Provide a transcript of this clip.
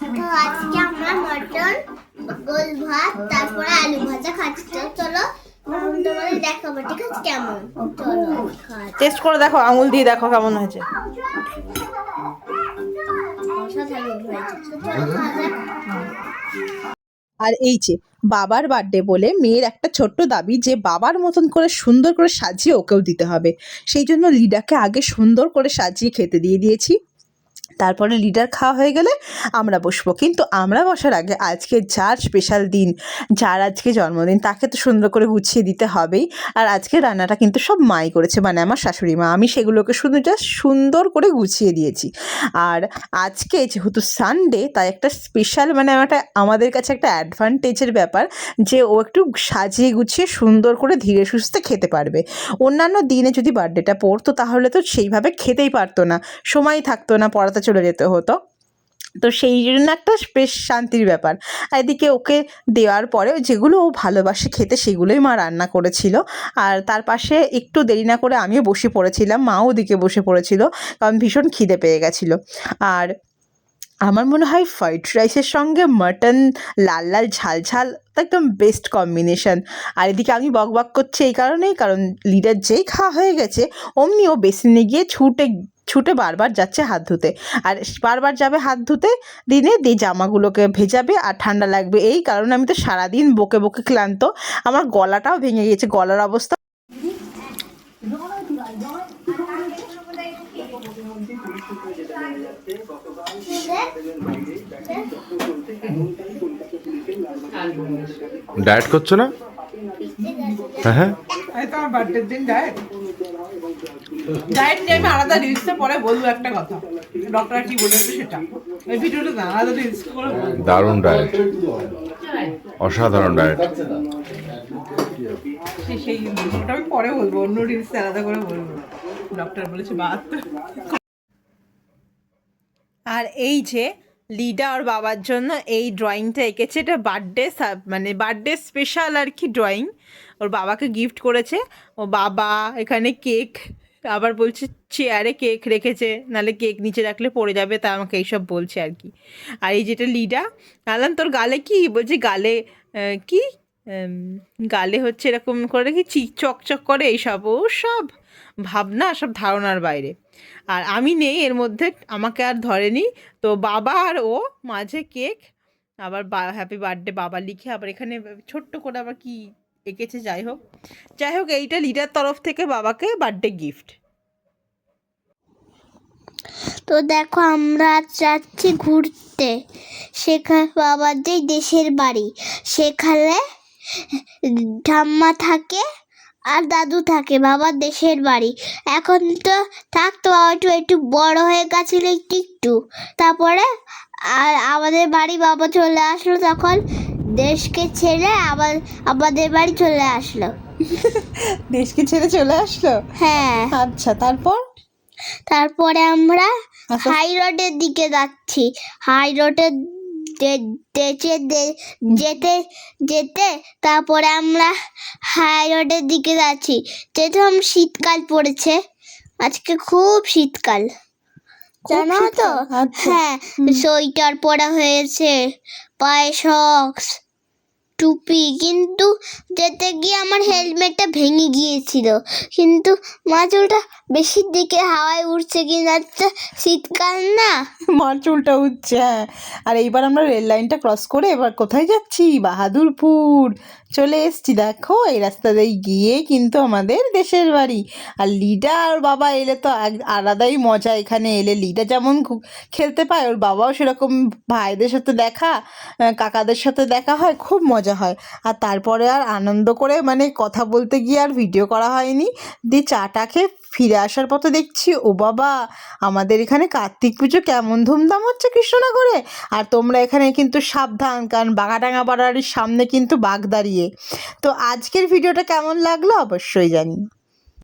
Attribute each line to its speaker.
Speaker 1: তো আজকে আমরা মটন, গোল ভাত, তারপরে আলু ভাজা খাচ্ছি। চলো
Speaker 2: টেস্ট করে দেখো, আঙুল দিয়ে দেখো কেমন হয়েছে। আর এই যে, বাবার বার্থডে বলে মেয়ের একটা ছোট্ট দাবি যে, বাবার মতন করে সুন্দর করে সাজিয়ে ওকেও দিতে হবে। সেই জন্য লিডাকে আগে সুন্দর করে সাজিয়ে খেতে দিয়ে দিয়েছি। তারপরে লিডার খাওয়া হয়ে গেলে আমরা বসবো। কিন্তু আমরা বসার আগে আজকে যার স্পেশাল দিন, যার আজকে জন্মদিন, তাকে তো সুন্দর করে গুছিয়ে দিতে হবেই। আর আজকে রান্নাটা কিন্তু সব মাই করেছে মানে আমার শাশুড়ি মা। আমি সেগুলোকে শুধু জাস্ট সুন্দর করে গুছিয়ে দিয়েছি। আর আজকে যেহেতু সানডে তাই একটা স্পেশাল মানে একটা, আমাদের কাছে একটা অ্যাডভান্টেজের ব্যাপার যে ও একটু সাজিয়ে গুছিয়ে সুন্দর করে ধীরে সুস্থে খেতে পারবে। অন্যান্য দিনে যদি বার্থডেটা পড়তো, তাহলে তো সেইভাবে খেতেই পারতো না। সময় থাকতো না, পড়াতে চলে যেতে হতো। তো সেই জন্য একটা বেশ শান্তির ব্যাপার। আর এদিকে ওকে দেওয়ার পরে যেগুলো ও ভালোবাসে খেতে সেগুলোই মা রান্না করেছিল। আর তার পাশে একটু দেরি না করে আমিও বসে পড়েছিলাম, মাও ওদিকে বসে পড়েছিল, কারণ ভীষণ খিদে পেয়ে গেছিল। আর আমার মনে হয় ফ্রাইড রাইসের সঙ্গে মাটন, লাল লাল, ঝাল ঝাল, একদম বেস্ট কম্বিনেশন আর এদিকে আমি বক বক করছি এই কারণেই, কারণ লিডার যেই খাওয়া হয়ে গেছে, অমনি ও বেসিনে গিয়ে ছুটে ছুটে বারবার যাচ্ছে হাত ধুতে। আর বারবার যাবে হাত ধুতে, দিনে দিয়ে জামাগুলোকে ভেজাবে আর ঠান্ডা লাগবে। এই কারণে আমি তো সারাদিন বকে বকে ক্লান্ত। আমার গলাটাও ভেঙে গিয়েছে, গলার অবস্থা
Speaker 3: ডায়েট করছ না? হ্যাঁ হ্যাঁ।
Speaker 2: আমার বার্থডের দিন ডায়েট ডায়েট নিয়ে আমি আলাদা রিলসে পরে বলব একটা কথা। ডক্টর কি বলেছে সেটা। এই ভিডিওটা না আলাদা রিলস করে
Speaker 3: দারুণ ডায়েট অসাধারণ ডায়েট
Speaker 2: সেই আমি পরে বলব অন্য রিলসে আলাদা করে বলব ডক্টর বলেছে আর এই যে লিডা ওর বাবার জন্য এই ড্রয়িংটা এঁকেছে। এটা বার্থডে মানে বার্থডে স্পেশাল আর কি ড্রয়িং ওর বাবাকে গিফট করেছে। ও বাবা এখানে কেক আবার বলছে চেয়ারে কেক রেখেছে। নালে কেক নিচে রাখলে পড়ে যাবে, তা আমাকে এইসব বলছে আর কি। আর এই যেটা লিডা আলাম তোর গালে কি? বলছে গালে কি? গালে হচ্ছে এরকম করে কি চি চকচক করে এইসব, ও সব ভাবনা, সব ধারণার বাইরে। আর আমি নেই, এর মধ্যে আমাকে আর ধরেনি। তো বাবা আর ও মাঝে কেক, আবার হ্যাপি বার্থডে বাবা লিখে, আবার এখানে ছোট্ট করে আবার কি এঁকেছে, যাই হোক। যাই হোক, এইটা লিডার তরফ থেকে বাবাকে বার্থডে গিফট
Speaker 1: তো দেখো, আমরা যাচ্ছি ঘুরতে। সেখানে বাবার যে দেশের বাড়ি। সেখানে ঠাম্মা থাকে আর দাদু থাকে বাবার দেশের বাড়ি। এখন তো থাকতো বাবা একটু একটু বড় হয়ে গেছিল একটু একটু। তারপরে আর আমাদের বাড়ি বাবা চলে আসলো তখন দেশকে ছেড়ে আবার আমাদের বাড়ি চলে আসলো।
Speaker 2: দেশকে ছেড়ে চলে আসলো?
Speaker 1: হ্যাঁ।
Speaker 2: আচ্ছা তারপর?
Speaker 1: তারপরে আমরা
Speaker 2: আচ্ছা।
Speaker 1: হাই রোডের দিকে যাচ্ছি। হাই রোডের যেতে যেতে তারপরে আমরা হাই রোডের দিকে যাচ্ছি। যেহেতু আমার শীতকাল পড়েছে আজকে খুব শীতকাল। জানো তো। হ্যাঁ সোয়েটার পরা হয়েছে পায়ে সক্স টুপি কিন্তু যেতে গিয়ে আমার হেলমেটটা ভেঙে গিয়েছিল। কিন্তু মাছুলটা বেশির দিকে হাওয়ায় উঠছে কিন্তু শীতকাল না।
Speaker 2: মার চুলটা উঠছে হ্যাঁ। আর এইবার আমরা রেল লাইনটা ক্রস করে এবার কোথায় যাচ্ছি? বাহাদুরপুর। চলে এসছি, দেখো, এই রাস্তা দিয়ে গিয়ে কিন্তু আমাদের দেশের বাড়ি। আর লিডা আর বাবা এলে তো আলাদাই মজা, এখানে এলে লিডা যেমন খেলতে পায়, ওর বাবাও সেরকম ভাইদের সাথে দেখা কাকাদের সাথে দেখা হয়, খুব মজা হয়। আর তারপরে আর আনন্দ করে মানে কথা বলতে গিয়ে আর ভিডিও করা হয়নি। দিয়ে চাটা খেয়ে ফিরে আসার পথে দেখছি, ও বাবা, আমাদের এখানে কার্তিক পুজো কেমন ধুমধাম হচ্ছে কৃষ্ণনগরে। আর তোমরা এখানে কিন্তু সাবধান, কারণ বাঘাডাঙ্গা বাড়ারির সামনে কিন্তু বাঘ দাঁড়িয়ে তো আজকের ভিডিওটা কেমন লাগল অবশ্যই জানি।